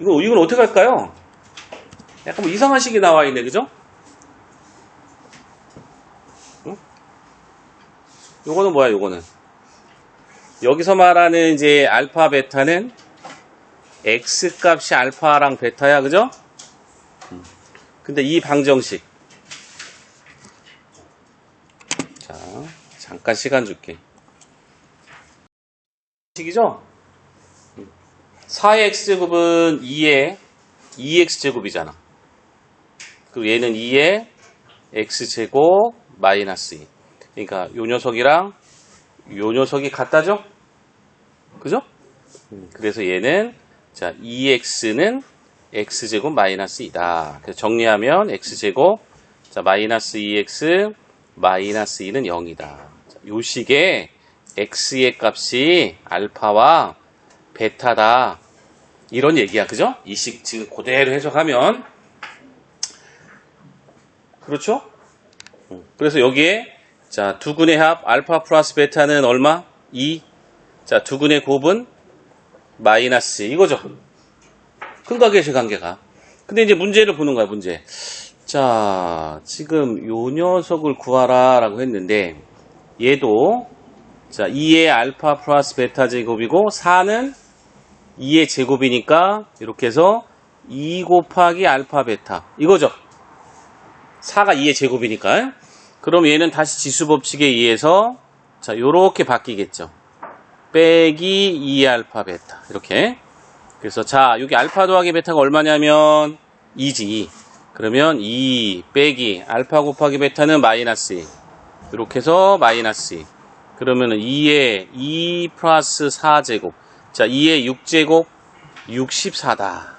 이거, 이건 어떻게 할까요? 약간 뭐 이상한 식이 나와 있네, 그죠? 응? 요거는 뭐야, 요거는? 여기서 말하는 이제 알파, 베타는 x 값이 알파랑 베타야, 그죠? 음. 근데 이 방정식. 자, 잠깐 시간 줄게. 식이죠? 4의 x제곱은 2의 2x제곱이잖아. 그리고 얘는 2의 x제곱 마이너스 2. 그러니까 요 녀석이랑 요 녀석이 같다죠? 그죠? 음, 그래서 얘는 자 2x는 x제곱 마이너스 2다. 그래서 정리하면 x제곱 자 마이너스 2x 마이너스 2는 0이다. 자, 요 식에 x의 값이 알파와 베타다. 이런 얘기야. 그죠? 이식 지금 그대로 해석하면 그렇죠? 음, 그래서 여기에 자, 두근의 합 알파 플러스 베타는 얼마? 2. 자, 두근의 곱은 마이너스 이거죠. 근과 계시 관계가. 근데 이제 문제를 보는 거야, 문제. 자, 지금 요 녀석을 구하라라고 했는데 얘도 자, 2의 알파 플러스 베타 제곱이고 4는 2의 제곱이니까 이렇게 해서 2 곱하기 알파 베타. 이거죠. 4가 2의 제곱이니까. 그럼 얘는 다시 지수 법칙에 의해서 자 요렇게 바뀌겠죠. 빼기 2 알파 베타. 이렇게. 그래서 자 여기 알파 더하기 베타가 얼마냐면 2지. 그러면 2 빼기 알파 곱하기 베타는 마이너스 2 이렇게 해서 마이너스 2 그러면은 2에 2 플러스 4제곱 자 2의 6제곱 64다